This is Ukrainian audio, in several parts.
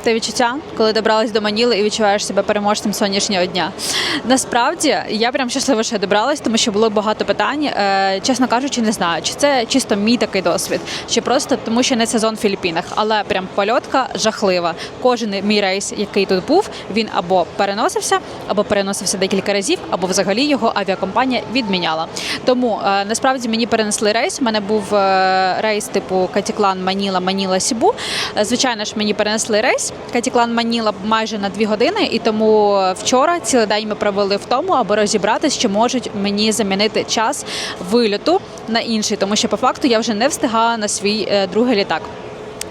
те відчуття, коли добралась до Маніли і відчуваєш себе переможцем сонячного дня. Насправді я прям щаслива, що я добралась, тому що було багато питань. Е, чесно кажучи, не знаю, чи це чисто мій такий досвід, чи просто тому, що не сезон в Філіппінах, але прям польотка жахлива. Кожен мій рейс, який тут був, він або переносився, або переносився декілька разів, або взагалі його авіакомпанія відміняла. Тому е, насправді мені перенесли рейс. У мене був е, рейс типу Катіклан Маніла, Маніла Сібу. Звичайно ж, мені перенесли рейс Катіклан Маніла майже на дві години, і тому вчора цілий день ми провели в тому, аби розібратися, чи можуть мені замінити час вильоту на інший, тому що по факту я вже не встигала на свій е, другий літак.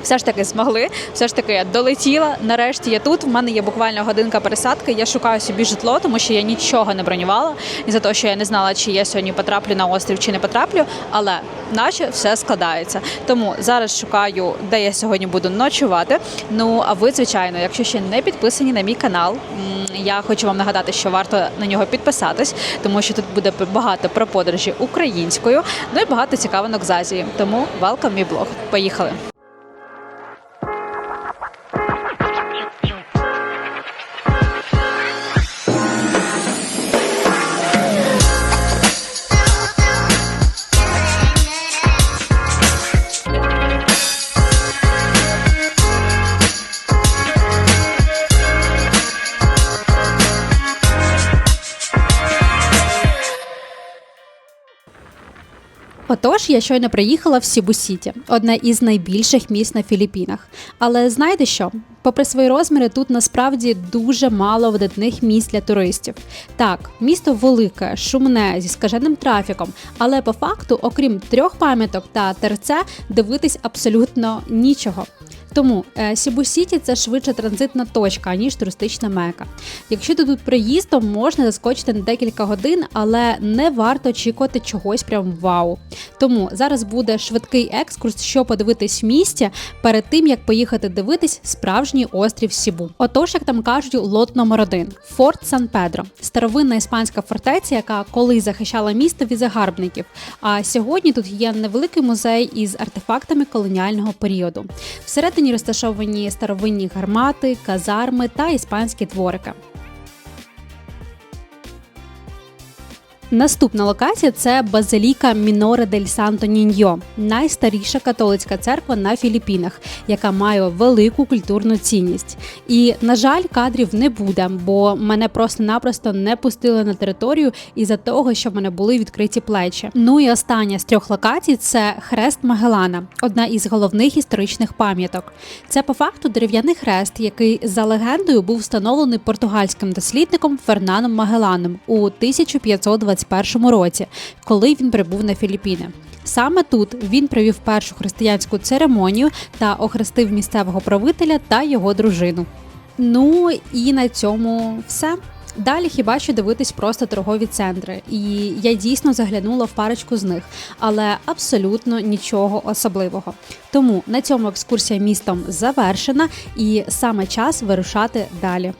Все ж таки змогли, все ж таки я долетіла. Нарешті я тут. В мене є буквально годинка пересадки. Я шукаю собі житло, тому що я нічого не бронювала. І за те, що я не знала, чи я сьогодні потраплю на острів, чи не потраплю. Але наче все складається. Тому зараз шукаю, де я сьогодні буду ночувати. Ну а ви, звичайно, якщо ще не підписані на мій канал, я хочу вам нагадати, що варто на нього підписатись, тому що тут буде багато про подорожі українською, ну і багато цікавинок з Азії. Тому welcome мій блог. Поїхали. потім Отож, я щойно приїхала в Сібу-Сіті, одне із найбільших міст на Філіппінах. Але знаєте що? Попри свої розміри, тут насправді дуже мало видатних місць для туристів. Так, місто велике, шумне, зі скаженим трафіком, але по факту, окрім трьох пам'яток та терце, дивитись абсолютно нічого. Тому е, Сібу-Сіті це швидше транзитна точка, аніж туристична мека. Якщо ти тут приїздом, можна заскочити на декілька годин, але не варто очікувати чогось прям вау. Тому зараз буде швидкий екскурс, що подивитись в місті перед тим, як поїхати дивитись справжній острів Сібу. Отож, як там кажуть, лот номер один Форт Сан Педро, старовинна іспанська фортеця, яка колись захищала місто від загарбників. А сьогодні тут є невеликий музей із артефактами колоніального періоду. Всередині розташовані старовинні гармати, казарми та іспанські дворики. Наступна локація це базиліка Міноре дель Санто Ніньо, найстаріша католицька церква на Філіппінах, яка має велику культурну цінність. І, на жаль, кадрів не буде, бо мене просто-напросто не пустили на територію із-за того, що в мене були відкриті плечі. Ну і остання з трьох локацій це хрест Магелана, одна із головних історичних пам'яток. Це по факту дерев'яний хрест, який за легендою був встановлений португальським дослідником Фернаном Магеланом у 1521 році, коли він прибув на Філіппіни. Саме тут він провів першу християнську церемонію та охрестив місцевого правителя та його дружину. Ну і на цьому все. Далі хіба що дивитись просто торгові центри, і я дійсно заглянула в парочку з них, але абсолютно нічого особливого. Тому на цьому екскурсія містом завершена, і саме час вирушати далі.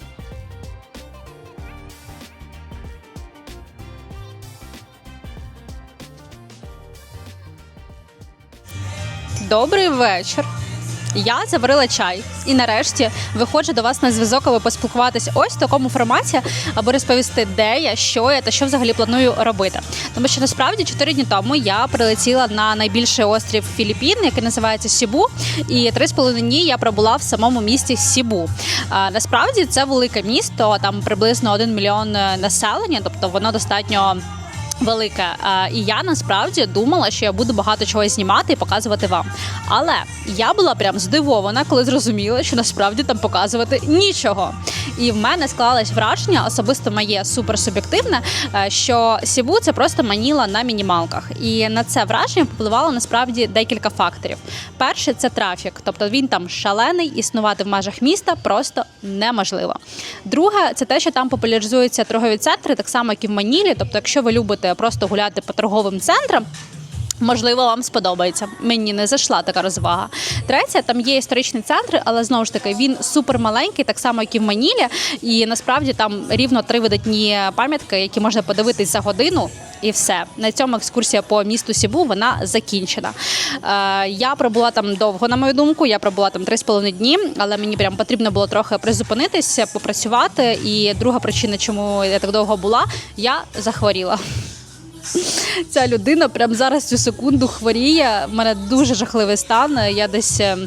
Добрий вечір. Я заварила чай і нарешті виходжу до вас на зв'язок, аби поспілкуватись ось в такому форматі, аби розповісти, де я, що я та що взагалі планую робити. Тому що насправді чотири дні тому я прилетіла на найбільший острів Філіппін, який називається Сібу, і три з половиною дні я пробула в самому місті Сібу. А, насправді це велике місто, там приблизно один мільйон е, населення, тобто воно достатньо. Велике, і я насправді думала, що я буду багато чого знімати і показувати вам. Але я була прям здивована, коли зрозуміла, що насправді там показувати нічого. І в мене склалось враження, особисто моє суперсуб'єктивне, е, що Сібу це просто маніла на мінімалках. І на це враження впливало насправді декілька факторів. Перше це трафік, тобто він там шалений, існувати в межах міста просто неможливо. Друге, це те, що там популяризуються торгові центри, так само як і в Манілі. Тобто, якщо ви любите просто гуляти по торговим центрам. Можливо, вам сподобається. Мені не зайшла така розвага. Третє, там є історичні центри, але знову ж таки він супер маленький, так само як і в Манілі. І насправді там рівно три видатні пам'ятки, які можна подивитись за годину. І все на цьому екскурсія по місту Сібу вона закінчена. Е, я пробула там довго, на мою думку. Я пробула там 3,5 дні, але мені прям потрібно було трохи призупинитися, попрацювати. І друга причина, чому я так довго була, я захворіла. Ця людина прямо зараз цю секунду хворіє. У мене дуже жахливий стан. Я десь. е,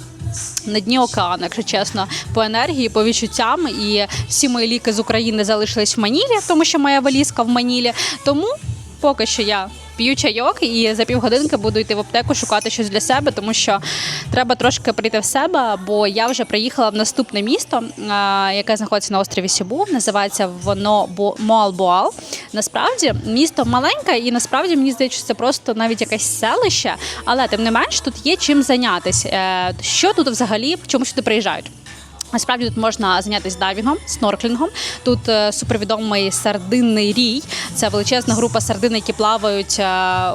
На дні океану, якщо чесно, по енергії, по відчуттям, і всі мої ліки з України залишились в Манілі, тому що моя валізка в Манілі. Тому поки що я п'ю чайок і за півгодинки буду йти в аптеку шукати щось для себе, тому що треба трошки прийти в себе, бо я вже приїхала в наступне місто, яке знаходиться на острові Сібу. Називається воно Моалбоал. Насправді місто маленьке, і насправді мені здається, що це просто навіть якесь селище, але тим не менш тут є чим зайнятися. Е, Що тут взагалі, чому сюди приїжджають? Насправді тут можна зайнятися дайвінгом, снорклінгом. Тут е, супервідомий сардинний рій. Це величезна група сардин, які плавають е,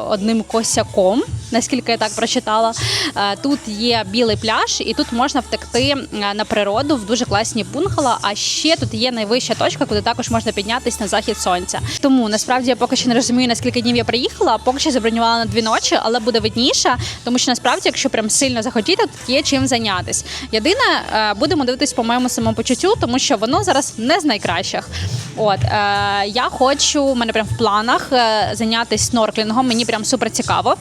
одним косяком. Наскільки я так прочитала, Е, тут є білий пляж, і тут можна втекти е, на природу в дуже класні пункала. А ще тут є найвища точка, куди також можна піднятися на захід сонця. Тому насправді я поки що не розумію, наскільки днів я приїхала. Поки що забронювала на дві ночі, але буде видніше, тому що насправді, якщо прям сильно захотіти, тут є чим зайнятися. Єдине, е, будемо дивитись по моєму самопочуттю, тому що воно зараз не з найкращих. От е, я хочу, у мене прям в планах е, зайнятися снорклінгом. Мені прям супер цікаво.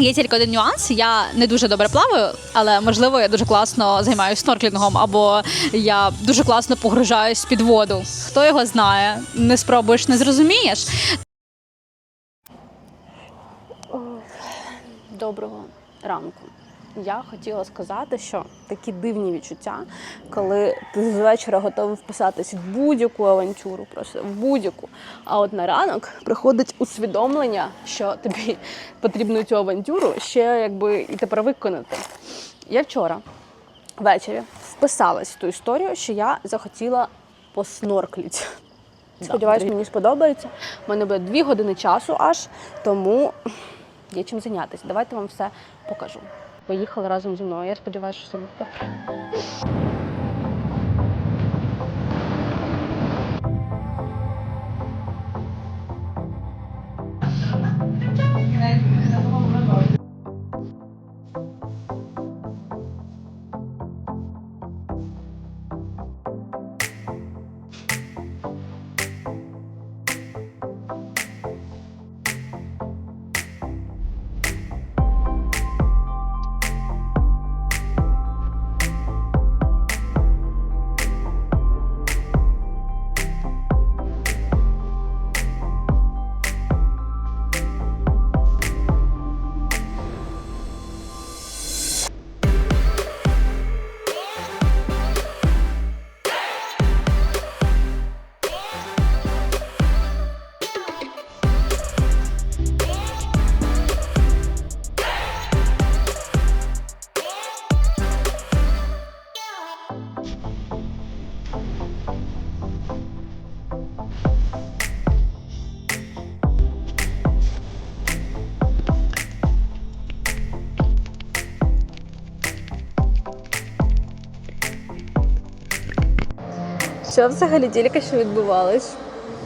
Є тільки один нюанс. Я не дуже добре плаваю, але можливо я дуже класно займаюся снорклінгом, або я дуже класно погружаюсь під воду. Хто його знає? Не спробуєш, не зрозумієш. Доброго ранку. Я хотіла сказати, що такі дивні відчуття, коли ти з вечора готовий вписатись в будь-яку авантюру, просто в будь-яку. А от на ранок приходить усвідомлення, що тобі потрібно цю авантюру ще якби і тепер виконати. Я вчора ввечері вписалась в ту історію, що я захотіла посноркліти. Сподіваюсь, мені сподобається. У мене буде дві години часу аж, тому є чим зайнятися. Давайте вам все покажу. Поїхали разом зі мною. Я сподіваюся, що все буде добре. Що взагалі тільки що відбувалось?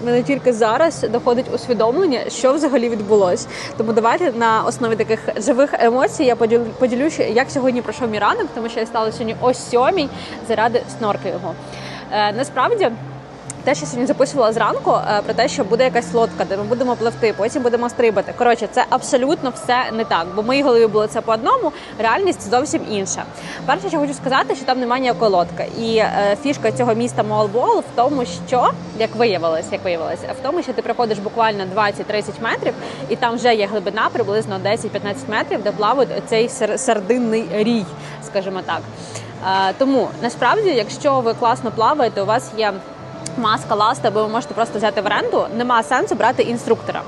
Мене тільки зараз доходить усвідомлення, що взагалі відбулось. Тому давайте на основі таких живих емоцій я поділю, як сьогодні пройшов мій ранок, тому що я стала сьогодні о сьомій заради снорклінгу. Е, насправді. Те, що сьогодні записувала зранку, е, про те, що буде якась лодка, де ми будемо пливти, потім будемо стрибати. Коротше, це абсолютно все не так, бо в моїй голові було це по одному, реальність зовсім інша. Перше, що хочу сказати, що там немає ніякої лодки. І е, фішка цього міста Моалбол в тому, що як виявилось, як виявилось, в тому, що ти проходиш буквально 20-30 метрів, і там вже є глибина приблизно 10-15 метрів, де плавають цей сардинний рій, скажімо так. Е, тому насправді, якщо ви класно плаваєте, у вас є маска, ласта, або ви можете просто взяти в оренду, нема сенсу брати інструктора.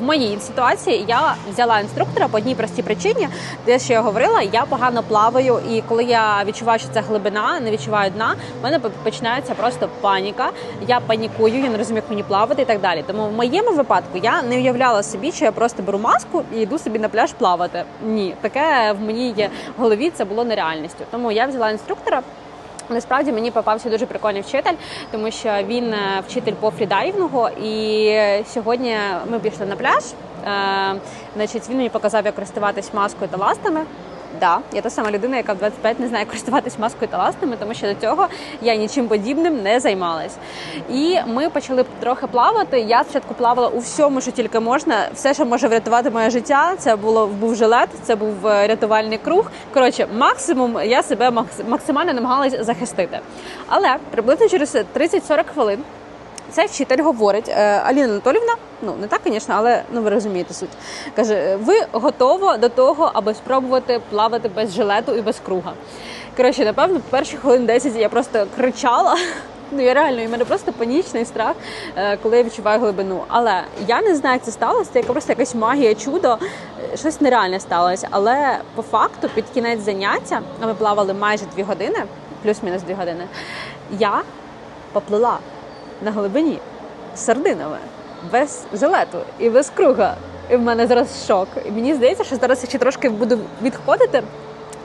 В моїй ситуації я взяла інструктора по одній простій причині, те, що я говорила, я погано плаваю, і коли я відчуваю, що це глибина, не відчуваю дна, в мене починається просто паніка. Я панікую, я не розумію, як мені плавати і так далі. Тому в моєму випадку я не уявляла собі, що я просто беру маску і йду собі на пляж плавати. Ні, таке в моїй голові це було нереальністю. Тому я взяла інструктора. Насправді мені попався дуже прикольний вчитель, тому що він е, вчитель по фрідайвінгу. І сьогодні ми пішли на пляж. Е, значить, він мені показав, як користуватись маскою та ластами. Да, я та сама людина, яка в 25 не знає користуватись маскою та ластами, тому що до цього я нічим подібним не займалась. І ми почали трохи плавати. Я спочатку плавала у всьому, що тільки можна. Все, що може врятувати моє життя, це було був жилет, це був е, рятувальний круг. Коротше, максимум я себе максимально намагалась захистити. Але приблизно через 30-40 хвилин цей вчитель говорить, е, Аліна Анатолівна, ну не так, звісно, але ну ви розумієте суть. Каже, ви готова до того, аби спробувати плавати без жилету і без круга. Коротше, напевно, перші хвилин 10 я просто кричала. Ну, я реально, і в мене просто панічний страх, е, коли я відчуваю глибину. Але я не знаю, як це сталося. Це просто якась магія, чудо, е, щось нереальне сталося. Але по факту, під кінець заняття, а ми плавали майже дві години, плюс-мінус дві години. Я поплила на глибині сардинами, без жилету і без круга. І в мене зараз шок. І мені здається, що зараз ще трошки буду відходити.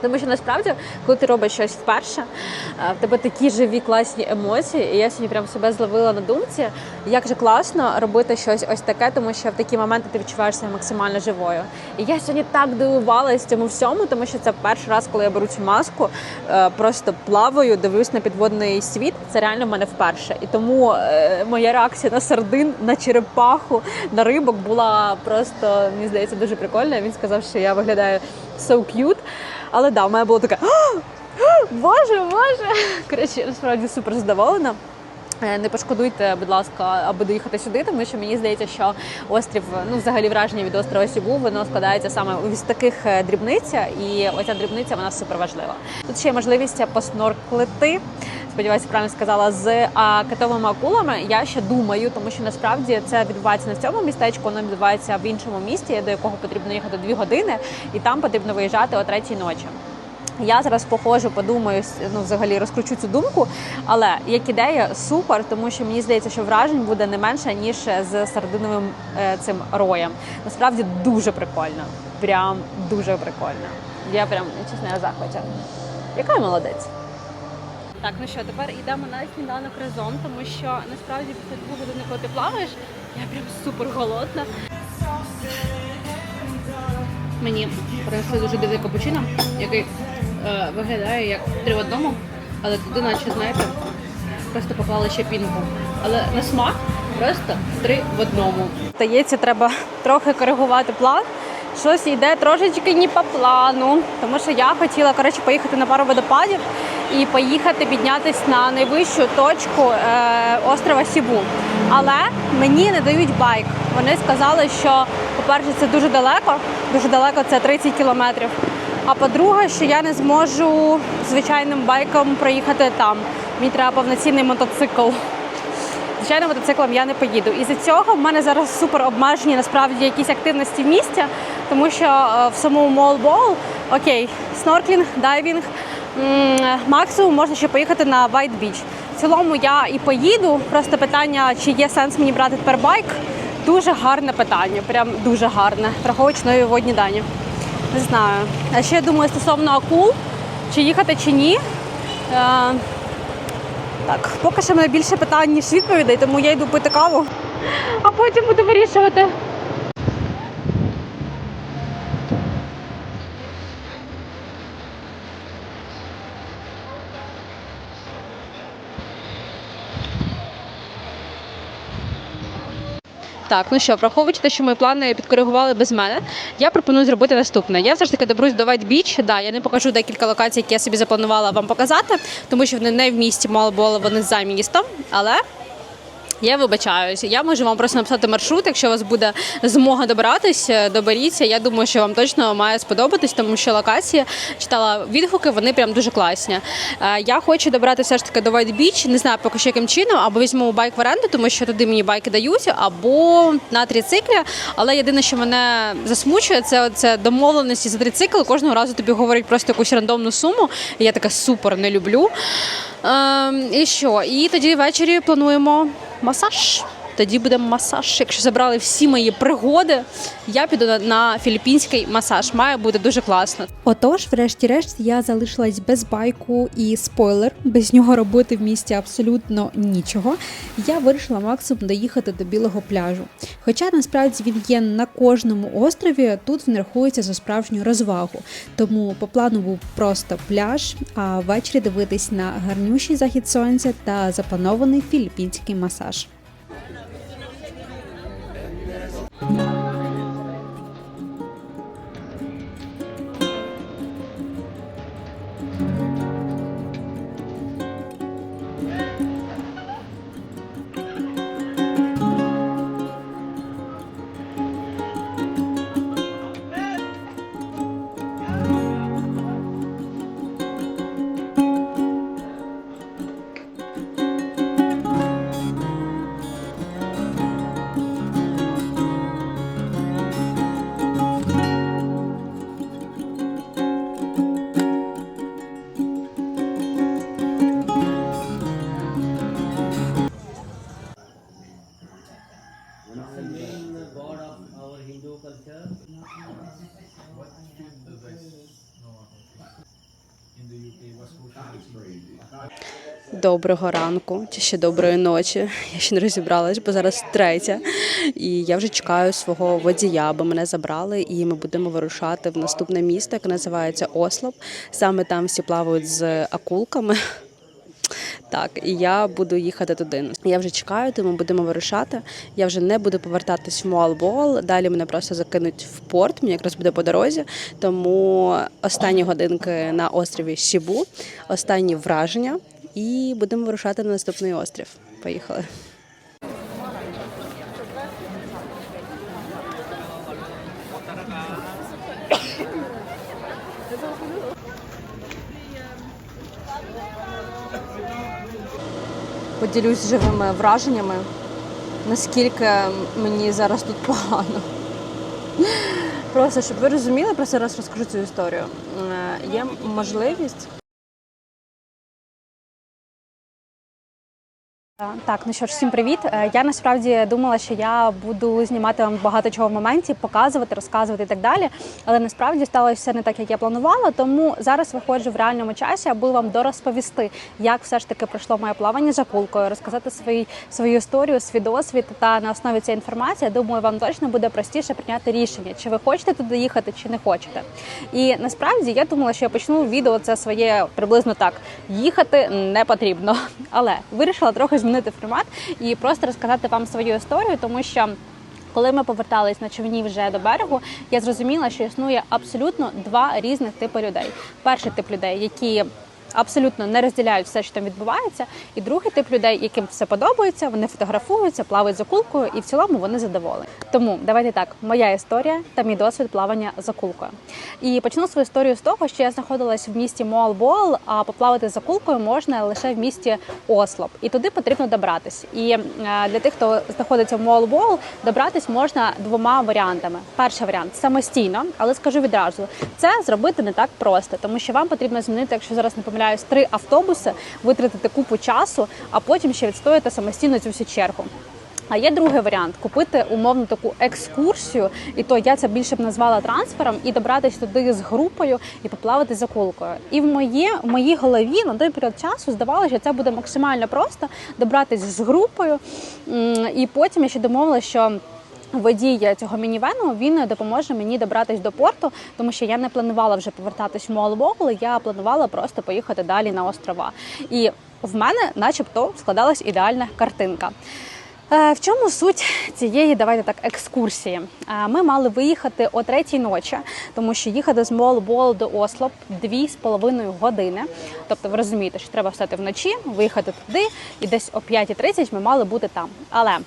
Тому що насправді, коли ти робиш щось вперше, е, в тебе такі живі класні емоції. І я сьогодні прям себе зловила на думці, як же класно робити щось ось таке, тому що в такі моменти ти відчуваєшся максимально живою. І я сьогодні так дивувалась цьому всьому, тому що це перший раз, коли я беру цю маску, е, просто плаваю, дивлюсь на підводний світ. Це реально в мене вперше. І тому е, моя реакція на сардин, на черепаху, на рибок була просто, мені здається, дуже прикольна. Він сказав, що я виглядаю so cute. Але да, в мене було таке «А! А! Боже, боже. Коротше, насправді супер задоволена. Е, Не пошкодуйте, будь ласка, аби доїхати сюди, тому що мені здається, що острів, ну взагалі враження від острова Сібу, воно складається саме із таких е, дрібниць, і оця дрібниця вона супер важлива. Тут ще є можливість поснорклити. Сподіваюся, правильно сказала з а, китовими акулами. Я ще думаю, тому що насправді це відбувається не в цьому містечку, воно відбувається в іншому місті, до якого потрібно їхати дві години, і там потрібно виїжджати о третій ночі. Я зараз походжу, подумаю, ну взагалі розкручу цю думку. Але як ідея супер, тому що мені здається, що вражень буде не менше ніж з сардиновим е, цим роєм. Насправді дуже прикольно. Прям дуже прикольно. Я прям чесно я в. Яка молодець? Так, ну що, тепер йдемо на сніданок разом, тому що насправді після двох годин, коли ти плаваєш, я прям супер голодна. Мені принесли дуже дивний капучино, який е, виглядає як три в одному, але туди, наче, знаєте, просто поклали ще пінку. Але на смак просто три в одному. Здається, треба трохи коригувати план. Щось йде трошечки не по плану, тому що я хотіла коротше, поїхати на пару водопадів і поїхати піднятися на найвищу точку е, острова Сібу. Але мені не дають байк. Вони сказали, що, по-перше, це дуже далеко, дуже далеко це 30 кілометрів. А по-друге, що я не зможу звичайним байком проїхати там. Мені треба повноцінний мотоцикл. Звичайно, мотоциклом я не поїду. І за цього в мене зараз супер обмежені насправді якісь активності в місті, тому що е, в самому молбол окей, снорклінг, дайвінг. Максимум можна ще поїхати на Вайт Біч. В цілому я і поїду. Просто питання, чи є сенс мені брати тепер байк. Дуже гарне питання, прям дуже гарне, враховуючи нові водні дані. Не знаю. А ще я думаю стосовно акул, чи їхати, чи ні. Е, так, поки що мене більше питань, ніж відповідей, тому я йду пити каву, а потім буду вирішувати. Так, ну що, враховуючи те, що мої плани підкоригували без мене, я пропоную зробити наступне. Я все ж таки добрусь до White Beach. Да, я не покажу декілька локацій, які я собі запланувала вам показати, тому що вони не в місті мало було вони за містом. Але я вибачаюся. Я можу вам просто написати маршрут. Якщо у вас буде змога добиратись, е, доберіться. Я думаю, що вам точно має сподобатись, тому що локації читала відгуки, вони прям дуже класні. Е, Я хочу добрати все ж таки до White Beach, не знаю поки що яким чином, або візьму байк в оренду, тому що туди мені байки дають, або на трициклі. Але єдине, що мене засмучує, це, це домовленості за трицикл. Кожного разу тобі говорять просто якусь рандомну суму. Я така супер не люблю. Ем, і що? І тоді ввечері плануємо масаж. Тоді буде масаж. Якщо забрали всі мої пригоди, я піду на, філіппінський масаж. Має бути дуже класно. Отож, врешті-решт, я залишилась без байку і спойлер, без нього робити в місті абсолютно нічого. Я вирішила максимум доїхати до білого пляжу. Хоча насправді він є на кожному острові, тут він рахується за справжню розвагу. Тому по плану був просто пляж, а ввечері дивитись на гарнющий захід сонця та запланований філіппінський масаж. thank you. Доброго ранку чи ще доброї ночі. Я ще не розібралась, бо зараз третя. І я вже чекаю свого водія, бо мене забрали, і ми будемо вирушати в наступне місто, яке називається Осло. Саме там всі плавають з акулками. Так, і я буду їхати туди. Я вже чекаю, тому будемо вирушати. Я вже не буду повертатись в Муалбол. Далі мене просто закинуть в порт. Мені якраз буде по дорозі. Тому останні годинки на острові Шібу, останні враження, і будемо вирушати на наступний острів. Поїхали. Поділюсь живими враженнями, наскільки мені зараз тут погано. Просто щоб ви розуміли, просто зараз розкажу цю історію. Е, Є можливість. Так, ну що ж, всім привіт. Е, Я насправді думала, що я буду знімати вам багато чого в моменті, показувати, розказувати і так далі. Але насправді сталося все не так, як я планувала. Тому зараз виходжу в реальному часі, аби вам дорозповісти, як все ж таки пройшло моє плавання за кулкою, розказати свої, свою історію, свій досвід. Та на основі цієї інформації, думаю, вам точно буде простіше прийняти рішення, чи ви хочете туди їхати, чи не хочете. І насправді я думала, що я почну відео це своє приблизно так: їхати не потрібно. Але вирішила трохи змінити формат і просто розказати вам свою історію, тому що. Коли ми повертались на човні вже до берегу, я зрозуміла, що існує абсолютно два різних типи людей. Перший тип людей, які абсолютно не розділяють все, що там відбувається, і другий тип людей, яким все подобається, вони фотографуються, плавають за кулкою, і в цілому вони задоволені. Тому давайте так, моя історія та мій досвід плавання за кулкою. І почну свою історію з того, що я знаходилась в місті Моалбол, а поплавати за кулкою можна лише в місті Осло. І туди потрібно добратись. І е, для тих, хто знаходиться в Моалбол, добратись можна двома варіантами. Перший варіант самостійно, але скажу відразу, це зробити не так просто, тому що вам потрібно змінити, якщо зараз не помиляюсь, три автобуси, витратити купу часу, а потім ще відстояти самостійно цю всю чергу. А є другий варіант купити умовно таку екскурсію, і то я це більше б назвала трансфером, і добратися туди з групою і поплавати за кулкою. І в моє в моїй голові на той період часу здавалося, що це буде максимально просто добратися з групою. І потім я ще домовилася, що. Водій цього мінівену він допоможе мені добратись до порту, тому що я не планувала вже повертатись в Молбогл, я планувала просто поїхати далі на острова. І в мене, начебто, складалась ідеальна картинка. Е, В чому суть цієї, давайте так, екскурсії? Е, Ми мали виїхати о третій ночі, тому що їхати з Молбол до Осло дві з половиною години. Тобто, ви розумієте, що треба встати вночі, виїхати туди, і десь о 5.30 ми мали бути там. Але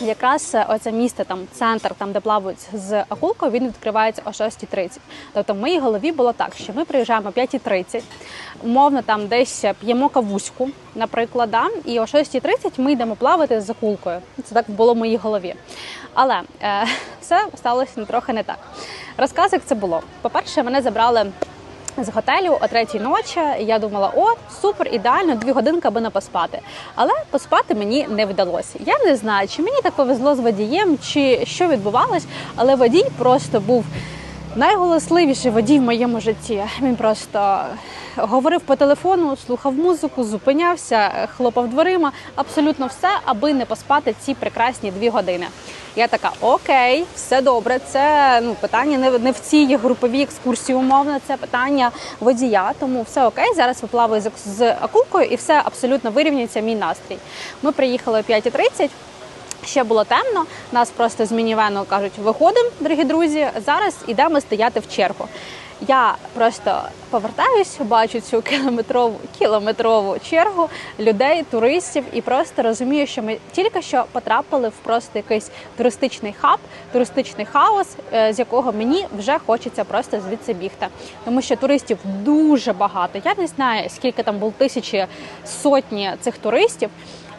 Якраз е, оце місце, там центр, там де плавають з акулкою, він відкривається о 6.30. Тобто в моїй голові було так, що ми приїжджаємо о 5.30, умовно там десь п'ємо кавуську, наприклад, да, і о 6.30 ми йдемо плавати з акулкою. Це так було в моїй голові. Але е, все сталося трохи не так. Розказ, як це було. По-перше, мене забрали з готелю о третій ночі. Я думала, о, супер, ідеально, дві годинки аби не поспати. Але поспати мені не вдалося. Я не знаю, чи мені так повезло з водієм, чи що відбувалось, але водій просто був найголосливіший водій в моєму житті. Він просто говорив по телефону, слухав музику, зупинявся, хлопав дверима, абсолютно все, аби не поспати ці прекрасні дві години. Я така, окей, все добре. Це ну питання не, не в цій груповій екскурсії умовно, це питання водія. Тому все окей. Зараз виплаваю з, з акулкою і все абсолютно вирівняється мій настрій. Ми приїхали о 5.30. Ще було темно, нас просто з мінівену кажуть, виходимо, дорогі друзі. Зараз йдемо стояти в чергу. Я просто повертаюсь, бачу цю кілометрову кілометрову чергу людей, туристів, і просто розумію, що ми тільки що потрапили в просто якийсь туристичний хаб, туристичний хаос, е, з якого мені вже хочеться просто звідси бігти. Тому що туристів дуже багато. Я не знаю, скільки там було тисячі сотні цих туристів.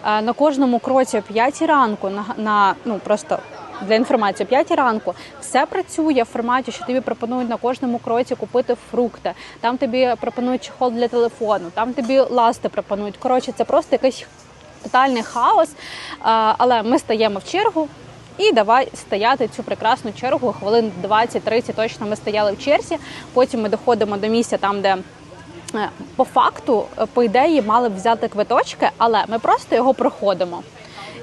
Е, На кожному кроці о 5 ранку на, на ну просто для інформації, о 5 ранку все працює в форматі, що тобі пропонують на кожному кроці купити фрукти. Там тобі пропонують чехол для телефону, там тобі ласти пропонують. Коротше, це просто якийсь тотальний хаос. Е, Але ми стаємо в чергу. І давай стояти цю прекрасну чергу. Хвилин 20-30 точно ми стояли в черзі. Потім ми доходимо до місця там, де по факту, е, по ідеї, мали б взяти квиточки, але ми просто його проходимо.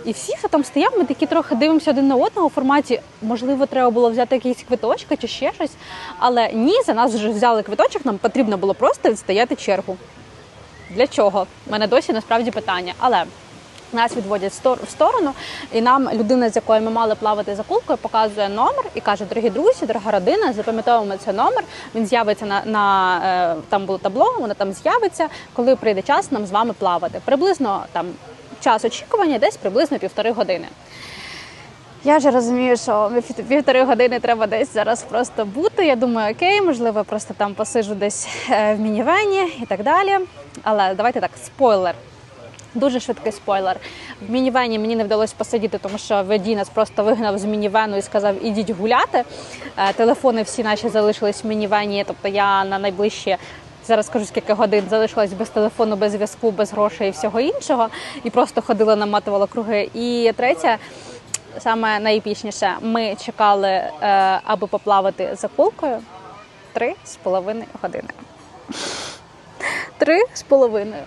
І всі, хто там стояв, ми такі трохи дивимося один на одного в форматі, можливо, треба було взяти якісь квиточки чи ще щось. Але ні, за нас вже взяли квиточок, нам потрібно було просто відстояти чергу. Для чого? У мене досі насправді питання. Але нас відводять в сторону, і нам людина, з якою ми мали плавати за кулкою, показує номер і каже: Дорогі друзі, дорога родина, запам'ятовуємо цей номер. Він з'явиться на, на е, там було табло, воно там з'явиться, коли прийде час нам з вами плавати. Приблизно там час очікування десь приблизно півтори години. Я вже розумію, що півтори години треба десь зараз просто бути. Я думаю, окей, можливо, просто там посижу десь е, в мінівені і так далі. Але давайте так, спойлер. Дуже швидкий спойлер. В мінівені мені не вдалося посидіти, тому що водій нас просто вигнав з мінівену і сказав, ідіть гуляти. Е, Телефони всі наші залишились в мінівені, тобто я на найближчі. Зараз скажу скільки годин залишилась без телефону, без зв'язку, без грошей і всього іншого, і просто ходила, наматувала круги. І третє, саме найепічніше, ми чекали, е, аби поплавати за кулкою три з половиною години. Три з половиною.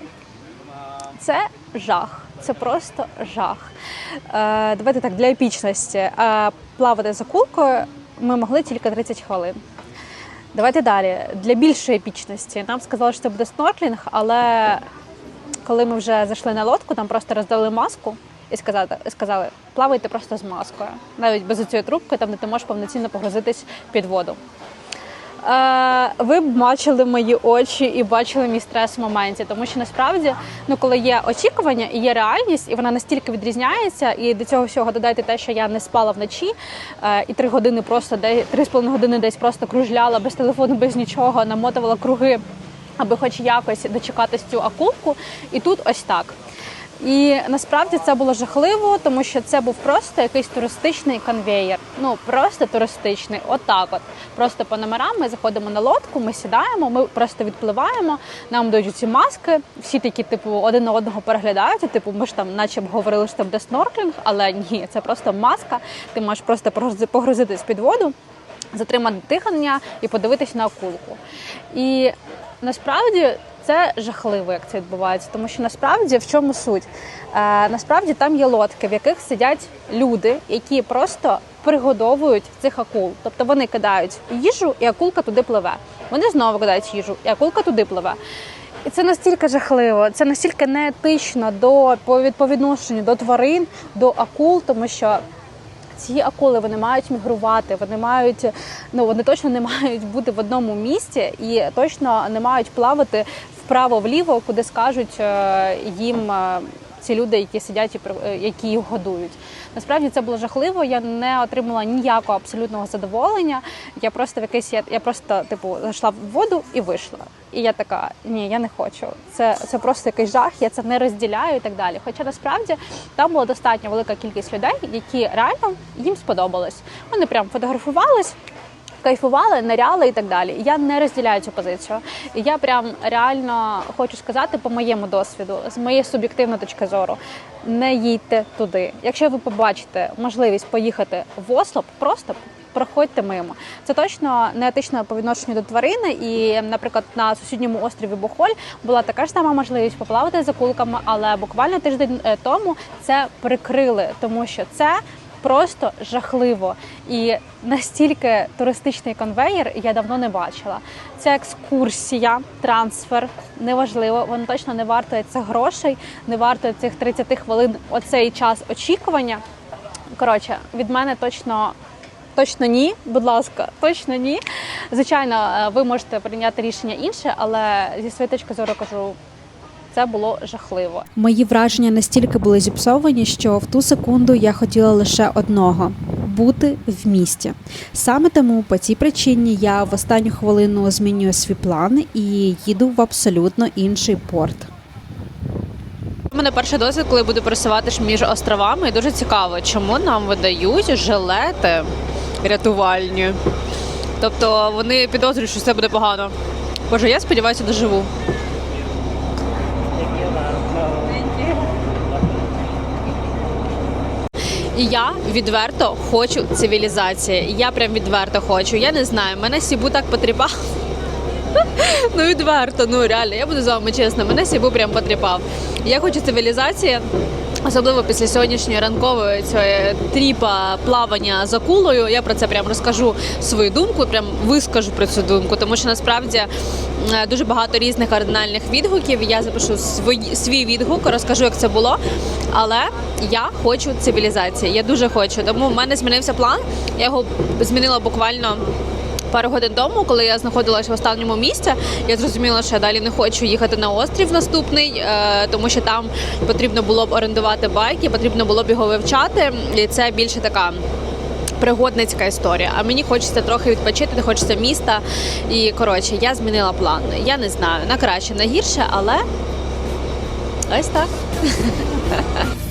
Це жах. Це просто жах. Е, давайте так, для епічності. Е, плавати за кулкою ми могли тільки 30 хвилин. Давайте далі. Для більшої епічності. Нам сказали, що це буде снорклінг, але коли ми вже зайшли на лодку, там просто роздали маску і сказали, сказали плавайте просто з маскою. Навіть без цієї трубки, там де ти можеш повноцінно погрузитись під воду. Е, ви б бачили мої очі і бачили мій стрес в моменті, тому що насправді, ну коли є очікування і є реальність, і вона настільки відрізняється, і до цього всього додайте те, що я не спала вночі, е, і три години просто три з половиною години десь просто кружляла без телефону, без нічого, намотувала круги, аби хоч якось дочекатись цю акулку. І тут ось так. І насправді це було жахливо, тому що це був просто якийсь туристичний конвеєр. Ну просто туристичний, отак. От просто по номерам ми заходимо на лодку, ми сідаємо, ми просто відпливаємо. Нам дають ці маски. Всі такі, типу, один на одного переглядають. Типу, ми ж там, наче б говорили, що це буде снорклінг, але ні, це просто маска. Ти можеш просто погрузи- погрузитись під воду затримати дихання і подивитись на акулку. І насправді це жахливо, як це відбувається, тому що насправді в чому суть? Е, насправді там є лодки, в яких сидять люди, які просто пригодовують цих акул. Тобто вони кидають їжу, і акулка туди пливе. Вони знову кидають їжу, і акулка туди пливе. І це настільки жахливо, це настільки неетично до по відношенню до тварин, до акул, тому що ці акули вони мають мігрувати, вони мають ну вони точно не мають бути в одному місці і точно не мають плавати вправо-вліво, куди скажуть е, їм. е, Ці люди, які сидять і е, які їх годують, насправді це було жахливо. Я не отримала ніякого абсолютного задоволення. Я просто в якийсь я, я просто типу зайшла в воду і вийшла. І я така: ні, я не хочу. Це, це просто якийсь жах, я це не розділяю і так далі. Хоча насправді там була достатньо велика кількість людей, які реально їм сподобалось. Вони прям фотографувались. Кайфували, ниряли і так далі. Я не розділяю цю позицію. Я прям реально хочу сказати по моєму досвіду, з моєї суб'єктивної точки зору, не їдьте туди. Якщо ви побачите можливість поїхати в Осло, просто проходьте мимо. Це точно не етично по відношенню до тварини. І, наприклад, на сусідньому острові Бохоль була така ж сама можливість поплавати за кулками, але буквально тиждень е, тому це прикрили, тому що це. Просто жахливо і настільки туристичний конвеєр я давно не бачила. Це екскурсія, трансфер, неважливо. Воно точно не вартує цих грошей, не вартує цих 30 хвилин. Оцей час очікування. Коротше, від мене точно. Точно ні, будь ласка, точно ні. Звичайно, е, ви можете прийняти рішення інше, але зі своєї точки зору кажу, це було жахливо. Мої враження настільки були зіпсовані, що в ту секунду я хотіла лише одного бути в місті. Саме тому по цій причині я в останню хвилину змінюю свій план і їду в абсолютно інший порт. У мене перший досвід, коли буду пересуватись між островами, і дуже цікаво, чому нам видають жилети рятувальні. Тобто вони підозрюють, що все буде погано. Боже, я сподіваюся, доживу. Я відверто хочу цивілізації. Я прям відверто хочу. Я не знаю, мене Сібу так потріпав. Ну відверто, ну реально, я буду з вами чесна. Мене Сібу прям потріпав. Я хочу цивілізації. Особливо після сьогоднішньої ранкової цієї тріпа плавання за кулою. Я про це прям розкажу свою думку, прям вискажу про цю думку, тому що насправді е, дуже багато різних кардинальних відгуків. Я запишу свій, свій відгук, розкажу, як це було. Але я хочу цивілізації. Я дуже хочу. Тому в мене змінився план. Я його змінила буквально. Пару годин тому, коли я знаходилася в останньому місці, я зрозуміла, що я далі не хочу їхати на острів наступний, е, тому що там потрібно було б орендувати байки, потрібно було б його вивчати, і це більше така. Пригодницька історія. А мені хочеться трохи відпочити, хочеться міста. І коротше, я змінила план. Я не знаю на краще, на гірше, але ось так.